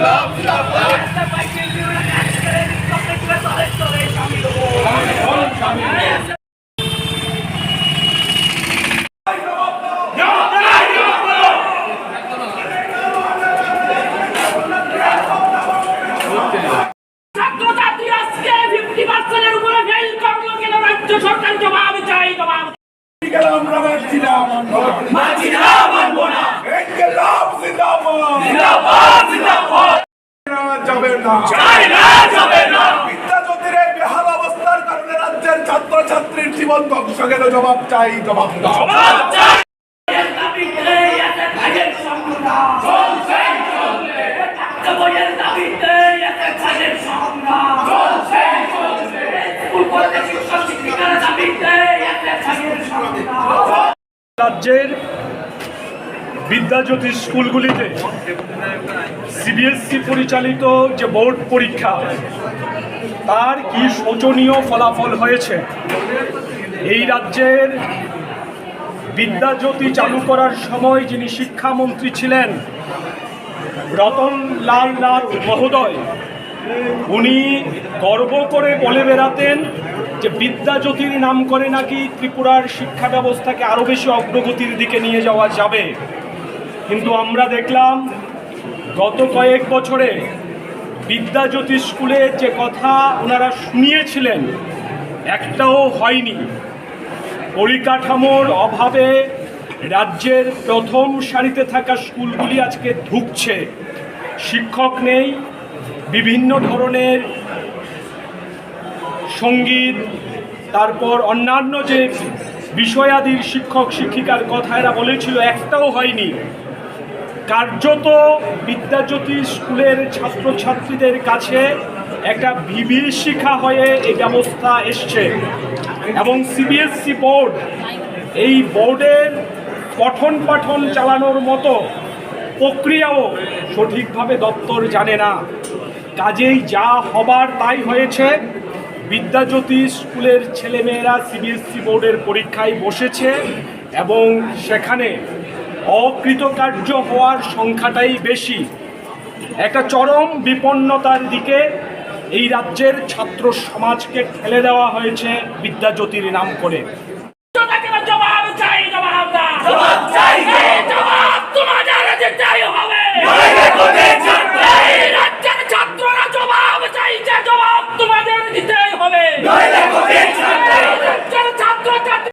Stop, stop, stop. যাবে না। চাই না। যাবে না বেহাল অবস্থার কারণে রাজ্যের ছাত্রছাত্রীর জীবন ধ্বংস গেল জবাব চাই জবাব দাও। রাজ্যের বিদ্যাজ্যোতি স্কুলগুলিতে সিবিএসসি পরিচালিত যে বোর্ড পরীক্ষা, তার কি শোচনীয় ফলাফল হয়েছে? এই রাজ্যের বিদ্যাজ্যোতি চালু করার সময় যিনি শিক্ষামন্ত্রী ছিলেন, রতন লাল নাথ মহোদয়, উনি গর্ব করে বলে বেড়াতেন যে বিদ্যাজ্যোতির নাম করে নাকি ত্রিপুরার শিক্ষা ব্যবস্থাকে আরও বেশি অগ্রগতির দিকে নিয়ে যাওয়া যাবে। কিন্তু আমরা দেখলাম গত কয়েক বছরে বিদ্যাজ্যোতি স্কুলে যে কথা ওনারা শুনিয়েছিলেন, একটাও হয়নি। পরিকাঠামোর অভাবে রাজ্যের প্রথম সারিতে থাকা স্কুলগুলি আজকে ধুঁকছে। শিক্ষক নেই, বিভিন্ন ধরনের সংগীত, তারপর অন্যান্য যে বিষয়াদির শিক্ষক, শিক্ষিকার কথা এরা বলেছিল, একটাও হয়নি। কার্যত বিদ্যাজ্যোতি স্কুলের ছাত্রছাত্রীদের কাছে একটা বিভীষিকা হয়ে এই ব্যবস্থা এসছে। এবং সিবিএসসি বোর্ড এই বোর্ডের পঠন পাঠন চালানোর মতো প্রক্রিয়াও সঠিকভাবে দপ্তর জানে না। কাজেই যা হবার তাই হয়েছে। বিদ্যাজ্যোতি স্কুলের ছেলেমেয়েরা সিবিএসসি বোর্ডের পরীক্ষায় বসেছে এবং সেখানে অকৃতকার্য হওয়ার সংখ্যাটাই বেশি। একটা চরম বিপন্নতার দিকে এই রাজ্যের ছাত্র সমাজকে ঠেলে দেওয়া হয়েছে বিদ্যাজ্যোতির নাম করে।